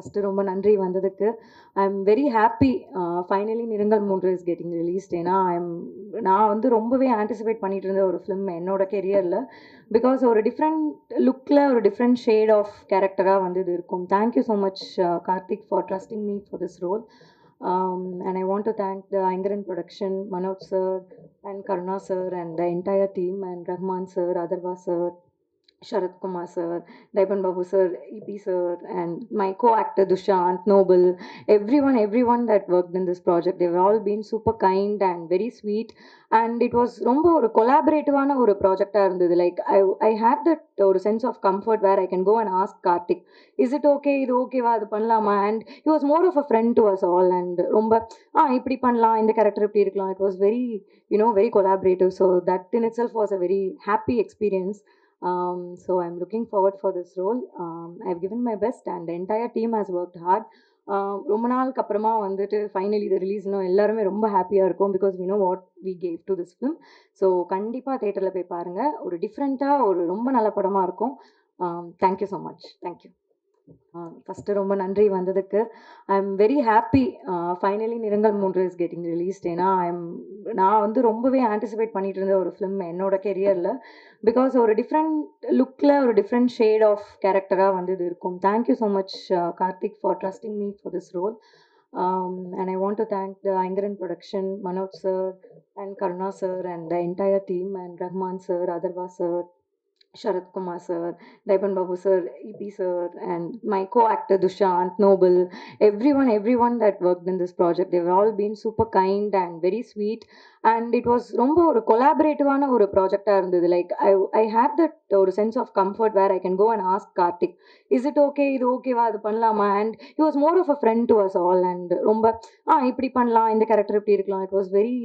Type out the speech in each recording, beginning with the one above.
First ரொம்ப நன்றி வந்ததுக்கு. I am very happy finally Nirangal Moondru is getting released ஏன்னா ஐம் நான் வந்து ரொம்பவே ஆன்டிசிபேட் பண்ணிட்டு இருந்த ஒரு ஃபிலிம் என்னோட கெரியரில் பிகாஸ் ஒரு டிஃப்ரெண்ட் லுக்கில் ஒரு டிஃப்ரெண்ட் ஷேட் ஆஃப் கேரக்டராக வந்து இது இருக்கும். Thank you so much Karthik for trusting me for this role and I want to thank the Ayngaran production Manoj sir and Karuna sir and the entire team and Rahman sir Atharva sir Sharat Kumar sir, Daipan Babu sir, EP sir, and my co-actor Dushant, Noble, everyone, everyone that worked in this project, they've all been super kind and very sweet. And it was ரொம்ப ஒரு கொலாபரேட்டிவான ஒரு ப்ராஜெக்டாக இருந்தது. Like I I hate that ஒரு sense of comfort where I can go and ask Karthik is it okay இது ஓகேவா அது பண்ணலாமா? And it was more of a friend to us all and ரொம்ப ஆ இப்படி பண்ணலாம். இந்த கேரக்டர் இப்படி இருக்கலாம். It was very you know very collaborative so that in itself was a very happy experience Um, so I'm looking forward for this role. Um, I've given my best and the entire team has worked hard. Um, ரொம்ப நாளுக்கு அப்புறமா வந்துட்டு finally இது ரிலீஸ்னும் எல்லாருமே ரொம்ப ஹாப்பியாக இருக்கும் because we know what we gave to this film so கண்டிப்பாக தேட்டரில் போய் பாருங்கள் ஒரு டிஃப்ரெண்ட்டாக ஒரு ரொம்ப நல்ல படமாக இருக்கும். Thank you so much thank you first ரொம்ப நன்றி வந்ததுக்கு. I am very happy finally Nirangal Moondru is getting released ஏன்னா ஐம் நான் வந்து ரொம்பவே ஆன்டிசிபேட் பண்ணிட்டு இருந்த ஒரு ஃபிலிம் என்னோட கெரியரில் பிகாஸ் ஒரு டிஃப்ரெண்ட் லுக்கில் ஒரு டிஃப்ரெண்ட் ஷேட் ஆஃப் கேரக்டராக வந்து இது இருக்கும். Thank you so much Karthik for trusting me for this role and I want to thank the Ayngaran production Manoj sir and Karuna sir and the entire team and Rahman sir Atharva sir Sharat Kumar sir, Daipan Babu sir, EP sir, and my co-actor Dushant, Noble, everyone, everyone that worked in this project, they've all been super kind and very sweet. And it was ரொம்ப ஒரு கொலாபரேட்டிவான ஒரு ப்ராஜெக்டாக இருந்தது. Like I I hate that ஒரு sense of comfort where I can go and ask Karthik is it okay இது ஓகேவா அது பண்ணலாமா? And it was more of a friend to us all and ரொம்ப ஆ இப்படி பண்ணலாம். இந்த கேரக்டர் இப்படி இருக்கலாம். It was very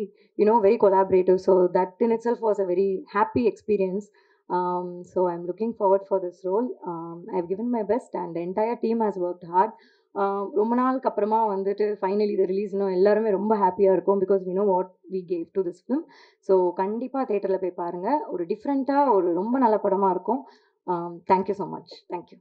you know very collaborative so that in itself was a very happy experience Um, so I'm looking forward for this role. Um, I've given my best and the entire team has worked hard. Um, ரொம்ப நாளுக்கு அப்புறமா வந்துட்டு finally இது ரிலீஸ்னும் எல்லாருமே ரொம்ப ஹாப்பியாக இருக்கும் because we know what we gave to this film so கண்டிப்பாக தேட்டரில் போய் பாருங்கள் ஒரு டிஃப்ரெண்ட்டாக ஒரு ரொம்ப நல்ல படமாக இருக்கும். Thank you so much thank you